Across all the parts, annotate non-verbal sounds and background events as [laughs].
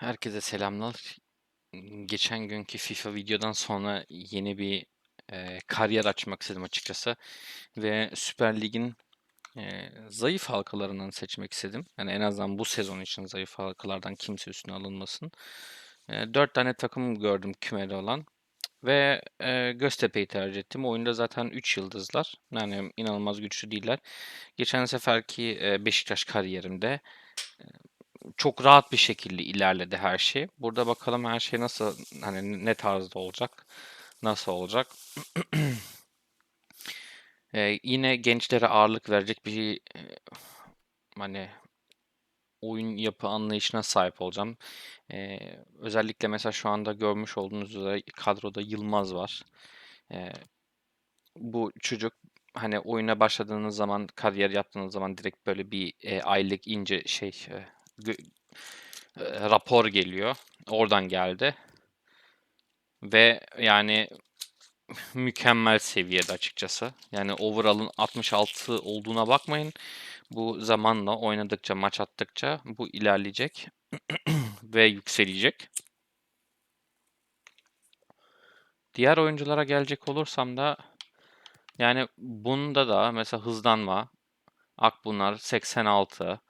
Herkese selamlar. Geçen günkü FIFA videodan sonra yeni bir e, kariyer açmak istedim açıkçası. Ve Süper Lig'in e, zayıf halkalarından seçmek istedim. Yani en azından bu sezon için zayıf halkalardan kimse üstüne alınmasın. E, 4 tane takım gördüm kümede olan. Ve e, Göztepe'yi tercih ettim. Oyunda zaten 3 yıldızlar. Yani inanılmaz güçlü değiller. Geçen seferki e, Beşiktaş kariyerimde çok rahat bir şekilde ilerledi her şey. Burada bakalım her şey nasıl hani ne tarzda olacak? Nasıl olacak? [clears throat] Ee, yine gençlere ağırlık verecek bir hani oyun yapı anlayışına sahip olacağım. Ee, özellikle mesela şu anda görmüş olduğunuz üzere kadroda Yılmaz var. Ee, bu çocuk hani oyuna başladığınız zaman, kariyer yaptığınız zaman direkt böyle bir e, aylık ince şey e, rapor geliyor. Oradan geldi. Ve yani [laughs] mükemmel seviyede açıkçası. Yani overall'ın 66 olduğuna bakmayın. Bu zamanla oynadıkça, maç attıkça bu ilerleyecek [clears throat] ve yükselecek. Diğer oyunculara gelecek olursam da yani bunda da mesela hızlanma, Akbunar 86,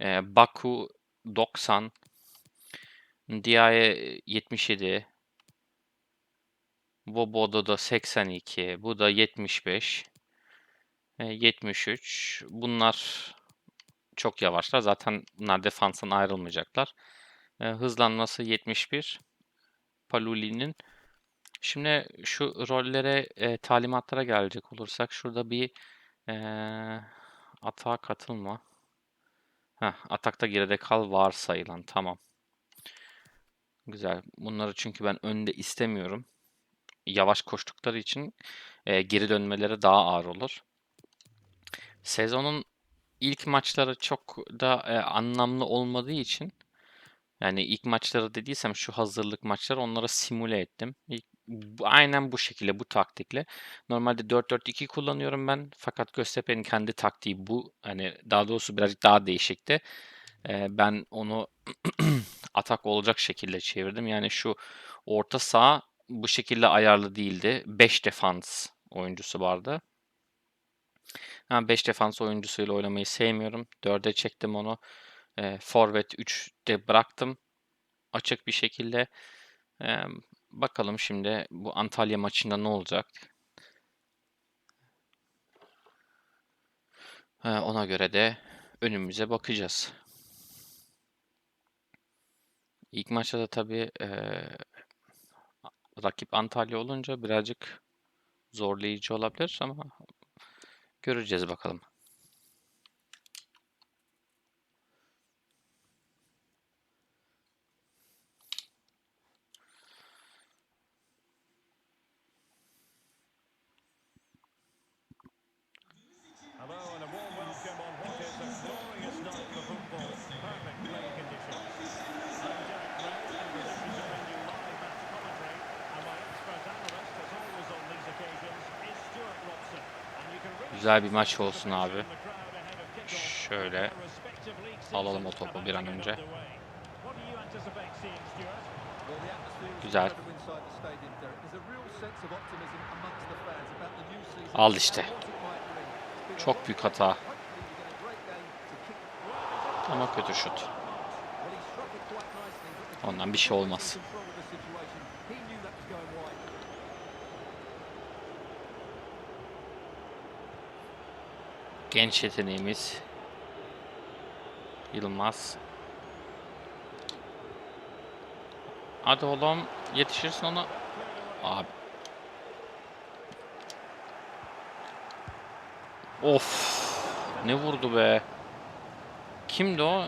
e, Baku 90, Diaye 77, Bobo'da da 82, bu da 75, e, 73. Bunlar çok yavaşlar. Zaten bunlar defanstan ayrılmayacaklar. E, hızlanması 71. Paluli'nin. Şimdi şu rollere, e, talimatlara gelecek olursak şurada bir e, atağa katılma. Heh, atakta geride kal varsayılan. Tamam. Güzel. Bunları çünkü ben önde istemiyorum. Yavaş koştukları için e, geri dönmeleri daha ağır olur. Sezonun ilk maçları çok da e, anlamlı olmadığı için yani ilk maçları dediysem şu hazırlık maçları onlara simüle ettim. İlk, aynen bu şekilde bu taktikle. Normalde 4-4-2 kullanıyorum ben fakat Göztepe'nin kendi taktiği bu. Hani daha doğrusu birazcık daha değişikti. E, ben onu [clears throat] atak olacak şekilde çevirdim. Yani şu orta saha bu şekilde ayarlı değildi. 5 defans oyuncusu vardı. Ben 5 defans oyuncusuyla oynamayı sevmiyorum. 4'e çektim onu. E, forvet 3'te bıraktım. Açık bir şekilde. E, bakalım şimdi bu Antalya maçında ne olacak? E, ona göre de önümüze bakacağız. İlk maçta da tabii e, rakip Antalya olunca birazcık zorlayıcı olabilir ama göreceğiz bakalım. Güzel bir maç olsun abi. Şöyle alalım o topu bir an önce. underway. What do you anticipate seeing, Stuart? Well, the atmosphere is Güzel. incredible Genç yeteneğimiz Yılmaz. Hadi oğlum yetişirsin ona. Abi. Of. Ne vurdu be. Kimdi o?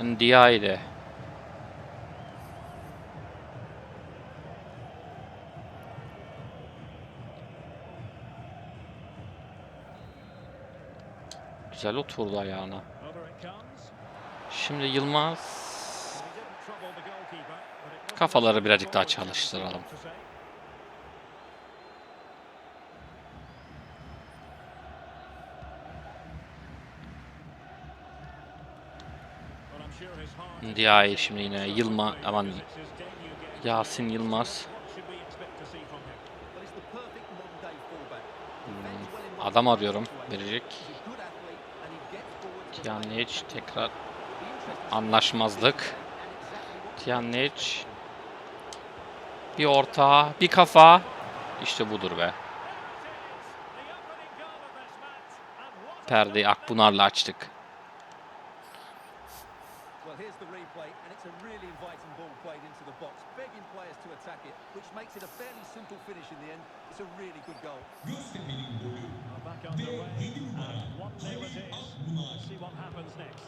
Ndiaye'de. Güzel oturdu ayağına. Şimdi Yılmaz. Kafaları birazcık daha çalıştıralım. Ndiaye şimdi yine Yılmaz aman Yasin Yılmaz hmm, adam arıyorum verecek Tiyanic tekrar anlaşmazlık. Tiyanic bir orta, bir kafa. İşte budur be. Perdeyi Akpınar'la açtık what happens next.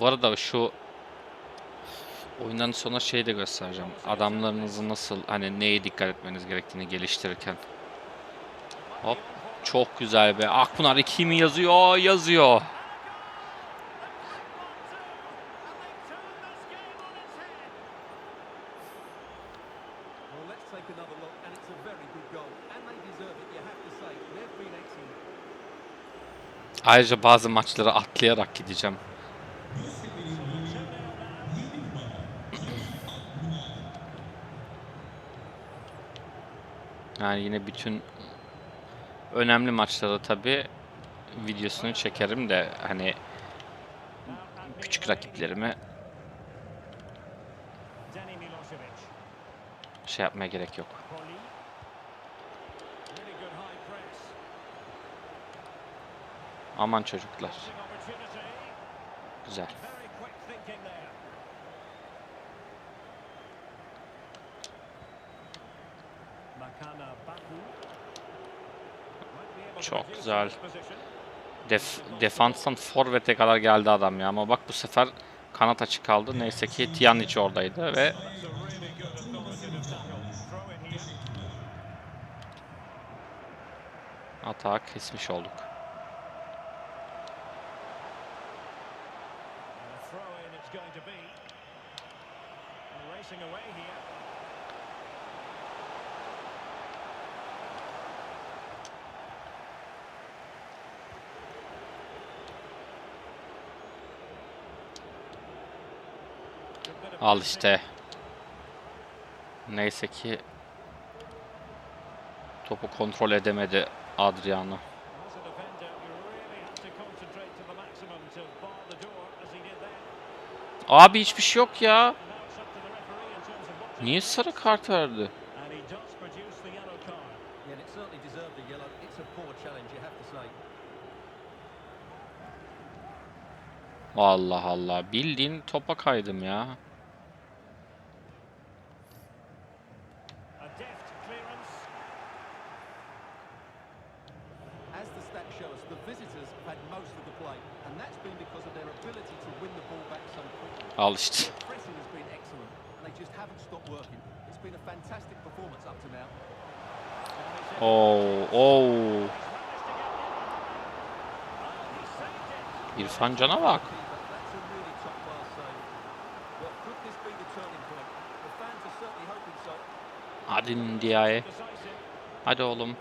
Bu arada şu oyundan sonra şey de göstereceğim. Adamlarınızı nasıl hani neye dikkat etmeniz gerektiğini geliştirirken. Hop çok güzel be. Akpınar 2 mi yazıyor? Yazıyor. Ayrıca bazı maçları atlayarak gideceğim. Yani yine bütün önemli maçlarda tabi videosunu çekerim de hani küçük rakiplerime şey yapmaya gerek yok. Aman çocuklar. Güzel. Çok güzel. Def defanstan forvete kadar geldi adam ya ama bak bu sefer kanat açık kaldı. Neyse ki Tiyanic oradaydı ve atağa kesmiş olduk. Al işte. Neyse ki topu kontrol edemedi Adriano. Abi hiçbir şey yok ya. Niye sarı kart verdi? Allah Allah. Bildiğin topa kaydım ya. Al işte. Oo, oo. İrfan Can'a bak. Hadi Ndiaye. Hadi oğlum.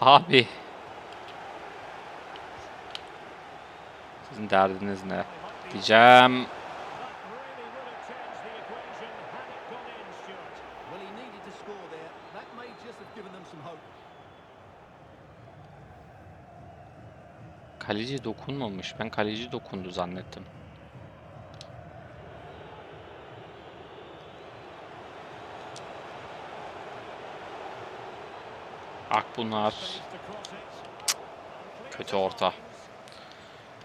Abi. Sizin derdiniz ne? Diyeceğim. Kaleci dokunmamış. Ben kaleci dokundu zannettim. Akbunar. Kötü orta.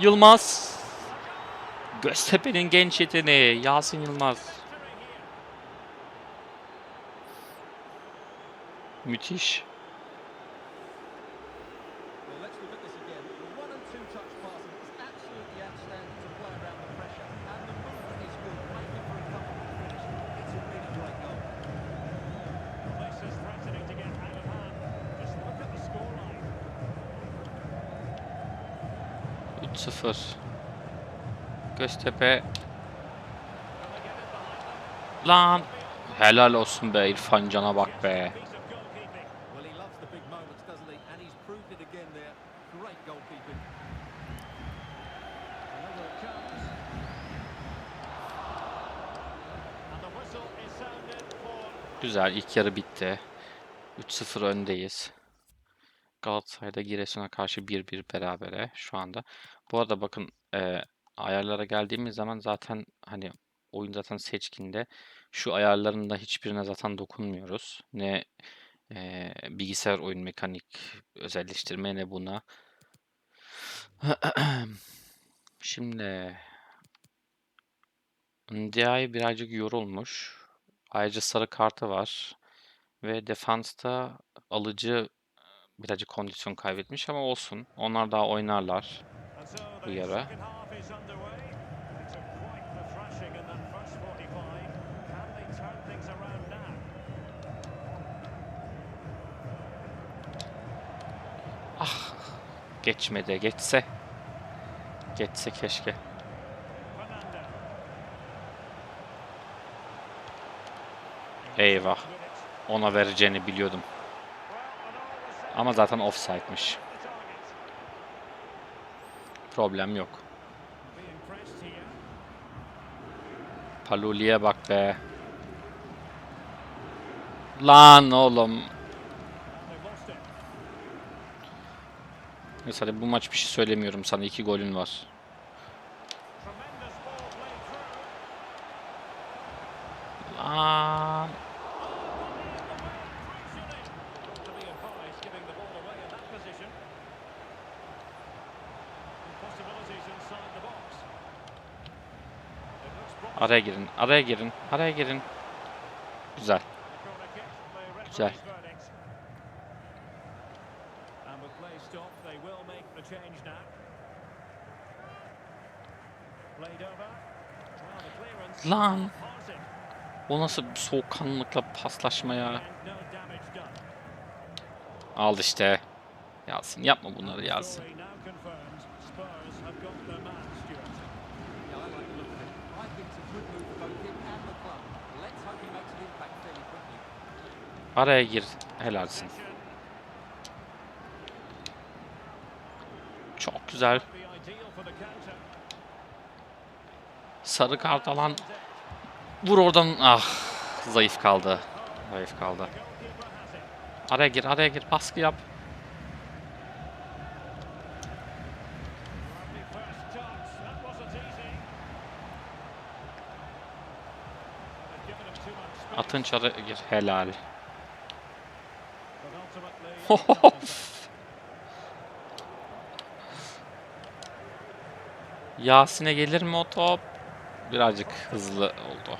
Yılmaz. Göztepe'nin genç yeteneği Yasin Yılmaz. Müthiş. 0. Göztepe. Lan. Helal olsun be İrfan Can'a bak be. Güzel ilk yarı bitti. 3-0 öndeyiz. Galatasaray'da Giresun'a karşı 1-1 berabere şu anda. Bu arada bakın e, ayarlara geldiğimiz zaman zaten hani oyun zaten seçkinde. Şu ayarların da hiçbirine zaten dokunmuyoruz. Ne e, bilgisayar oyun mekanik özelleştirme ne buna. [clears throat] Şimdi Ndiaye birazcık yorulmuş. Ayrıca sarı kartı var. Ve defansta alıcı birazcık kondisyon kaybetmiş ama olsun. Onlar daha oynarlar. Bu the yarı. second half is underway. It took quite the thrashing in that first 45. Can they turn things around now? Geçmedi. Geçse. Geçse keşke. Eyvah. Ona vereceğini biliyordum. Ama zaten offside'miş. Problem yok. Paluli'ye bak be. Lan oğlum. Hadi bu maç bir şey söylemiyorum sana. iki golün var. Lan. Araya girin. Araya girin. Araya girin. Güzel. Güzel. Lan. O nasıl bir soğukkanlılıkla paslaşma ya. Al işte. Yasin yapma bunları Yasin. Araya gir. Helalsin. Çok güzel. Sarı kart alan. Vur oradan. Ah. Zayıf kaldı. Zayıf kaldı. Araya gir. Araya gir. Baskı yap. Lovely first touch. That Yasin'e gelir mi o top? Birazcık hızlı oldu.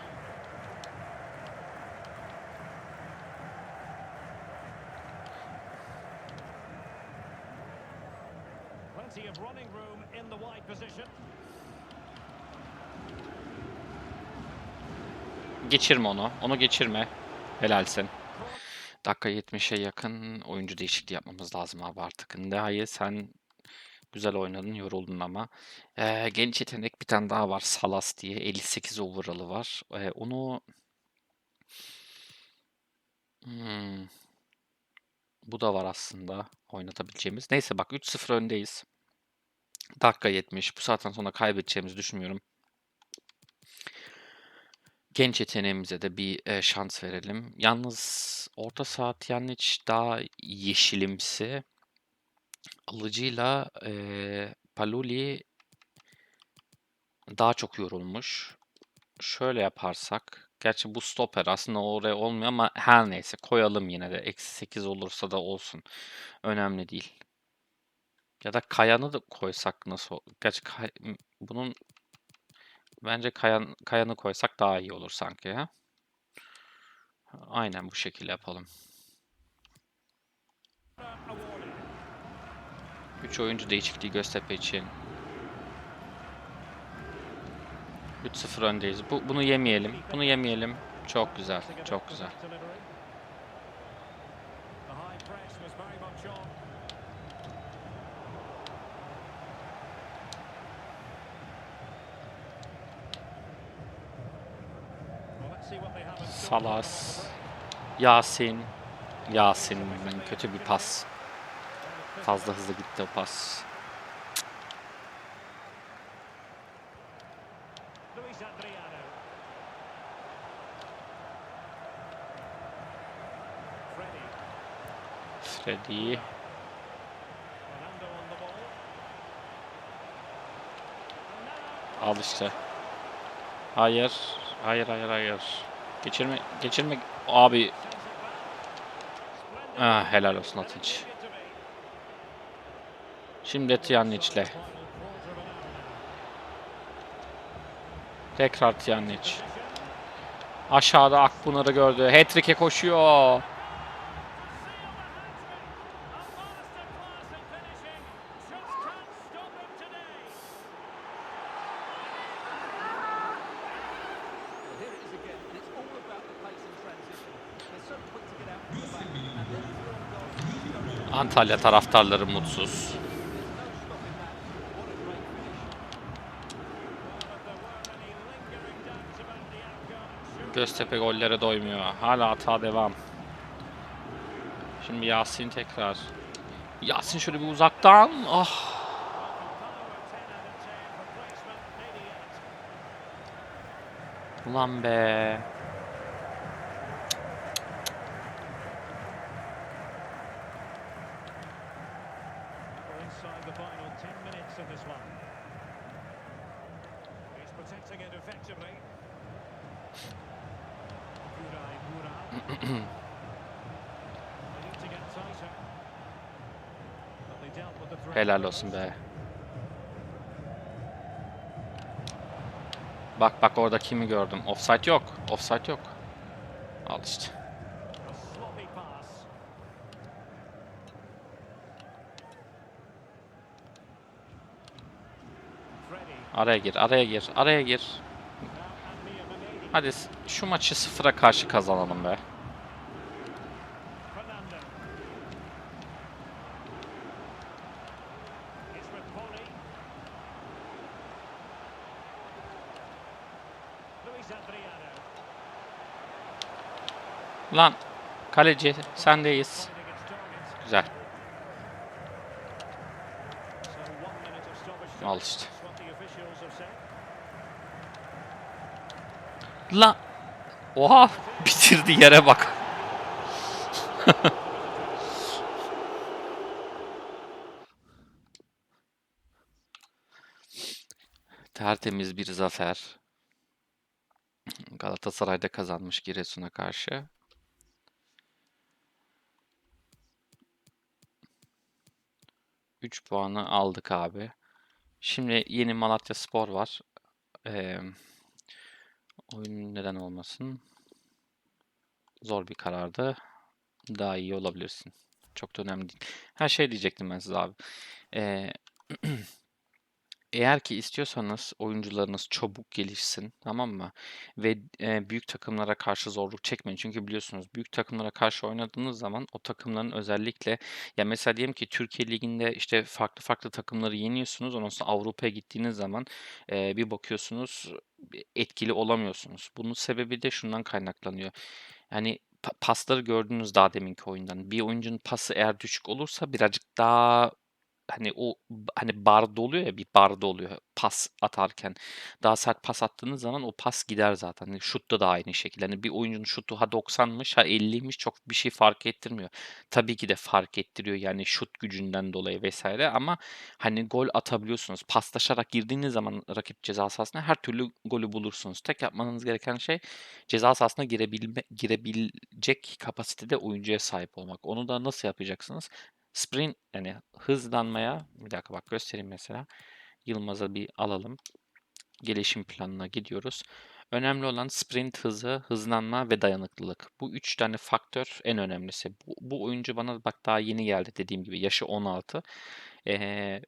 Geçirme onu. Onu geçirme. Helalsin. Dakika 70'e yakın oyuncu değişikliği yapmamız lazım abi artık. Ndaye sen güzel oynadın, yoruldun ama. Ee, genç yetenek bir tane daha var. Salas diye. 58 overall'ı var. Ee, onu Hmm. Bu da var aslında oynatabileceğimiz. Neyse bak 3-0 öndeyiz. Dakika 70. Bu saatten sonra kaybedeceğimizi düşünmüyorum. Genç yeteneğimize de bir e, şans verelim. Yalnız orta saha Pjanic daha yeşilimsi. Alıcıyla e, Paluli daha çok yorulmuş. Şöyle yaparsak. Gerçi bu stoper aslında oraya olmuyor ama her neyse koyalım yine de. Eksi 8 olursa da olsun. Önemli değil. Ya da Kayan'ı da koysak nasıl? Gerçi Kay- bunun Bence Kayan, Kayan'ı koysak daha iyi olur sanki ya. Aynen bu şekilde yapalım. awarded. 3 oyuncu değişikliği Göztepe için. 3-0 öndeyiz. Bu, bunu yemeyelim. Bunu yemeyelim. Çok güzel. Çok güzel. Salas. Yasin. Yasin. Kötü bir pas. Fazla hızlı gitti o pas. Freddy. Al işte. Hayır. Hayır hayır hayır. Geçirme. Geçirme. Abi. Ah, helal olsun Atıç. Şimdi Tiyaniç'le. Tekrar Tiyaniç. Aşağıda Akpınar'ı gördü. Hat-trick'e koşuyor. Antalya taraftarları mutsuz. Göztepe gollere doymuyor. Hala hata devam. Şimdi Yasin tekrar. Yasin şöyle bir uzaktan. Ah. Ulan be. Final 10 minutes of this one. He's protecting it effectively. Buray Buray. [clears throat] they need to get tighter. But they dealt with the threat. Helal olsun be. Bak bak orada kimi gördüm. Offside yok. Offside yok. Al işte. A sloppy pass. Freddy. Araya gir, araya gir, araya gir. Hadi şu maçı sıfıra karşı kazanalım be. Lan kaleci sendeyiz. Güzel. Al işte. Lan. Oha [laughs] bitirdi yere bak. [laughs] Tertemiz bir zafer. Galatasaray'da kazanmış Giresun'a karşı. Üç puanı aldık abi. Şimdi yeni Malatya Spor var. Eee oyun neden olmasın? Zor bir karardı. Daha iyi olabilirsin. Çok da önemli değil. Her şey diyecektim ben size abi. Eee, [clears throat] eğer ki istiyorsanız oyuncularınız çabuk gelişsin, tamam mı? Ve eee, büyük takımlara karşı zorluk çekmeyin. Çünkü biliyorsunuz büyük takımlara karşı oynadığınız zaman o takımların özellikle ya mesela diyelim ki Türkiye Ligi'nde işte farklı farklı takımları yeniyorsunuz. Ondan sonra Avrupa'ya gittiğiniz zaman eee, bir bakıyorsunuz etkili olamıyorsunuz. Bunun sebebi de şundan kaynaklanıyor. Yani pa- pasları gördünüz daha deminki oyundan. Bir oyuncunun pası eğer düşük olursa birazcık daha hani o hani barda oluyor ya bir barda oluyor pas atarken. Daha sert pas attığınız zaman o pas gider zaten. Hani şutta da aynı şekilde. Hani bir oyuncunun şutu ha 90'mış ha 50'ymiş çok bir şey fark ettirmiyor. Tabii ki de fark ettiriyor yani şut gücünden dolayı vesaire ama hani gol atabiliyorsunuz. Paslaşarak girdiğiniz zaman rakip ceza sahasına her türlü golü bulursunuz. Tek yapmanız gereken şey ceza sahasına girebilme, girebilecek kapasitede oyuncuya sahip olmak. Onu da nasıl yapacaksınız? Sprint yani hızlanmaya bir dakika bak göstereyim mesela. Yılmaz'a bir alalım. gelişim planına gidiyoruz. Önemli olan sprint hızı, hızlanma ve dayanıklılık. Bu üç tane faktör en önemlisi. Bu, bu oyuncu bana bak daha yeni geldi dediğim gibi yaşı 16. Ee,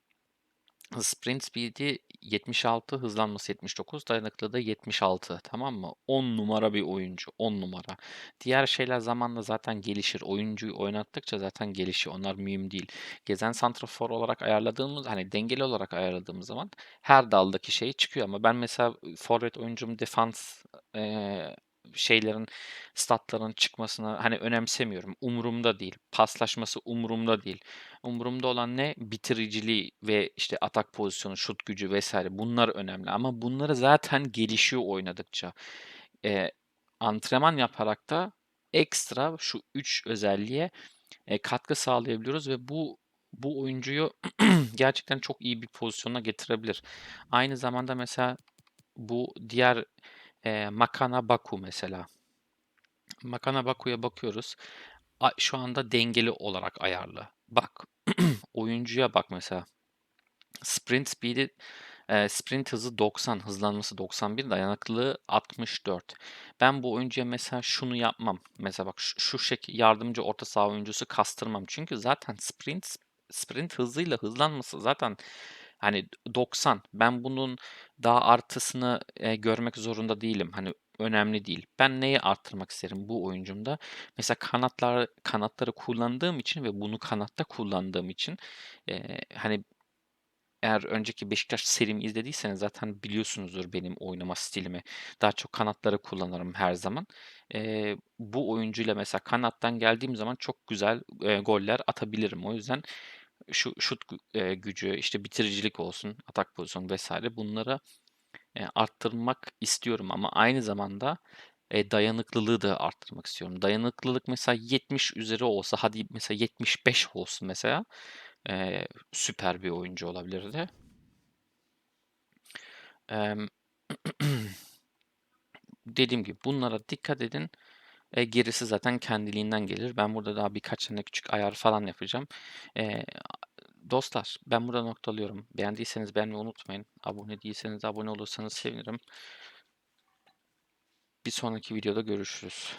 sprint speed'i 76, hızlanması 79, dayanıklılığı da 76. Tamam mı? 10 numara bir oyuncu. 10 numara. Diğer şeyler zamanla zaten gelişir. Oyuncuyu oynattıkça zaten gelişiyor. Onlar mühim değil. Gezen santrafor olarak ayarladığımız, hani dengeli olarak ayarladığımız zaman her daldaki şey çıkıyor. Ama ben mesela forvet oyuncum defans eee, şeylerin statların çıkmasını hani önemsemiyorum. Umurumda değil. Paslaşması umurumda değil. Umurumda olan ne? Bitiriciliği ve işte atak pozisyonu, şut gücü vesaire. Bunlar önemli. Ama bunları zaten gelişiyor oynadıkça. Eee, antrenman yaparak da ekstra şu 3 özelliğe e, katkı sağlayabiliyoruz ve bu bu oyuncuyu [clears throat] gerçekten çok iyi bir pozisyona getirebilir. Aynı zamanda mesela bu diğer e, Makana Baku mesela. Makana Baku'ya bakıyoruz. A- Şu anda dengeli olarak ayarlı. Bak [clears throat] oyuncuya bak mesela. Sprint speed'i sprint hızı 90, hızlanması 91, dayanıklılığı 64. Ben bu oyuncuya mesela şunu yapmam. Mesela bak şu, şu şekil yardımcı orta saha oyuncusu kastırmam. Çünkü zaten sprint sprint hızıyla hızlanması zaten hani 90. Ben bunun daha artısını e, görmek zorunda değilim. Hani önemli değil. Ben neyi arttırmak isterim bu oyuncumda? Mesela kanatlar kanatları kullandığım için ve bunu kanatta kullandığım için e, hani eğer önceki Beşiktaş serimi izlediyseniz zaten biliyorsunuzdur benim oynama stilimi. Daha çok kanatları kullanırım her zaman. Eee, bu oyuncuyla mesela kanattan geldiğim zaman çok güzel eee, goller atabilirim. O yüzden şu şut gücü, işte bitiricilik olsun, atak pozisyonu vesaire bunları eee, arttırmak istiyorum ama aynı zamanda eee, dayanıklılığı da arttırmak istiyorum. Dayanıklılık mesela 70 üzeri olsa, hadi mesela 75 olsun mesela. Eee, süper bir oyuncu olabilirdi. [clears throat] Dediğim gibi bunlara dikkat edin. Eee, gerisi zaten kendiliğinden gelir. Ben burada daha birkaç tane küçük ayar falan yapacağım. Eee, dostlar ben burada noktalıyorum. Beğendiyseniz beğenmeyi unutmayın. Abone değilseniz abone olursanız sevinirim. Bir sonraki videoda görüşürüz.